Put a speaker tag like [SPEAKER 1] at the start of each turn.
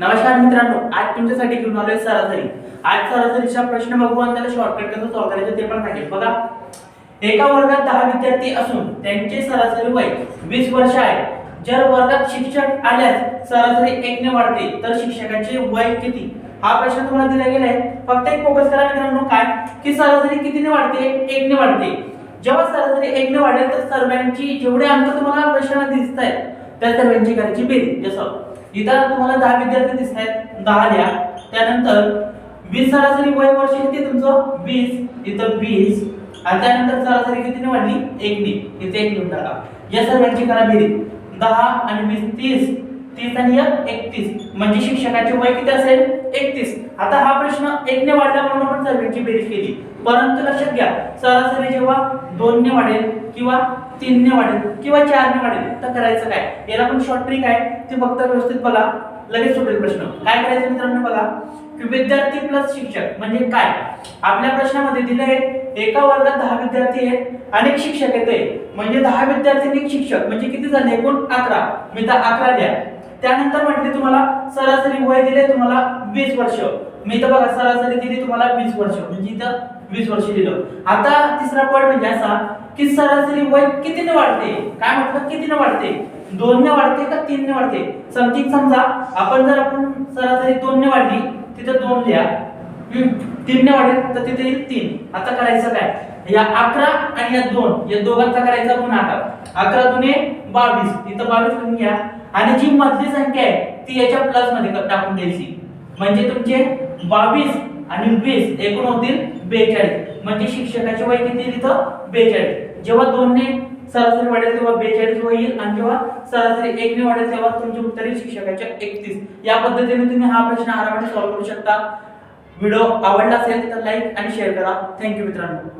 [SPEAKER 1] नमस्कार मित्रांनो आज तुमच्यासाठी घेऊन आलोय सरासरी. आज सरासरीचा प्रश्न बघू आणि त्याला शॉर्टकट कसं सॉल्व्ह करायचं ते पण सांगेल. बघा एका वर्गात दहा विद्यार्थी असून त्यांचे सरासरी वय वीस वर्ष आहे. जर वर्गात शिक्षक आल्यास सरासरी एकने वाढते तर शिक्षकाचे वय किती? हा प्रश्न तुम्हाला दिला गेलाय. फक्त एक फोकस करा मित्रांनो काय? की सरासरी कितीने वाढते? एकने वाढते. जेव्हा सरासरी एकने वाढेल तर सर्वांची जेवढे अंक तुम्हाला प्रश्न दिसत आहेत त्या सर्वांची करायची बेरीज जसं इथं तुम्हाला दहा विद्यार्थी दिसत आहेत दहा लिहा त्यानंतर वीस सरासरी वय वर्ष किती तुमचं? वीस. इथं वीस. आणि त्यानंतर सरासरी कितीने वाढली? एकनी. इथे एक लिहून टाका. या सर्वांची करा बेरीज दहा आणि वीस तीस. तीस आणि एक एकतीस. म्हणजे शिक्षकाचे वय किती असेल? एकतीस. आता हा प्रश्न एकने वाढला म्हणून आपण सर्वांची बेरीज केली. परंतु लक्षात घ्या सरासरी जेव्हा दोनने वाढेल किंवा तीनने वाढेल किंवा चारने वाढेल तर करायचं काय? याला पण शॉर्ट ट्रिक आहे. ते फक्त व्यवस्थित बघा. लगेच सुटेल प्रश्न. काय करायचं मित्रांनो बघा? की विद्यार्थी प्लस शिक्षक म्हणजे काय? आपल्या प्रश्नामध्ये दिले आहे एका वर्गात दहा विद्यार्थी आहेत अनेक शिक्षक येते म्हणजे दहा विद्यार्थी आणि एक शिक्षक म्हणजे किती झाले? एकूण अकरा. मी तर अकरा द्या त्यानंतर म्हटले तुम्हाला सरासरी वय दिले तुम्हाला वीस वर्ष. मी तर बघा सरासरी दिली तुम्हाला वीस वर्ष म्हणजे इथं वीस वर्ष दिलं. आता तिसरा पॉईंट म्हणजे असा की सरासरी वय कितीने वाढते? काय म्हटलं? कितीने वाढते? दोनने वाढते का तीनने वाढते? समथिंग समजा आपण जर आपण सरासरी दोनने वाढली तिथं दोन लिहा. तीनने वाढेल तर तिथे येईल तीन. आता करायचं काय? या अकरा आणि या दोन या दोघांचा करायचा गुणाकार अकरा दुने बावीस. इथं बावीस लिहून घ्या. आणि जी मधली संख्या आहे ती याच्या प्लसमध्ये टाकून द्यायची. म्हणजे तुमचे बावीस आणि वीस एकूण होतील बेचाळीस. म्हणजे शिक्षकाचे वय किती तिथं? बेचाळीस. जेव्हा दोनने सरासरी वाढेल तेव्हा बेचाळीस वय येईल आणि जेव्हा सरासरी एकने वाढेल तेव्हा तुमचे उत्तर येईल शिक्षकाच्या एकतीस. या पद्धतीने तुम्ही हा प्रश्न आरामाने सॉल्व्ह करू शकता. व्हिडिओ आवडला असेल तर लाईक आणि शेअर करा. थँक्यू मित्रांनो.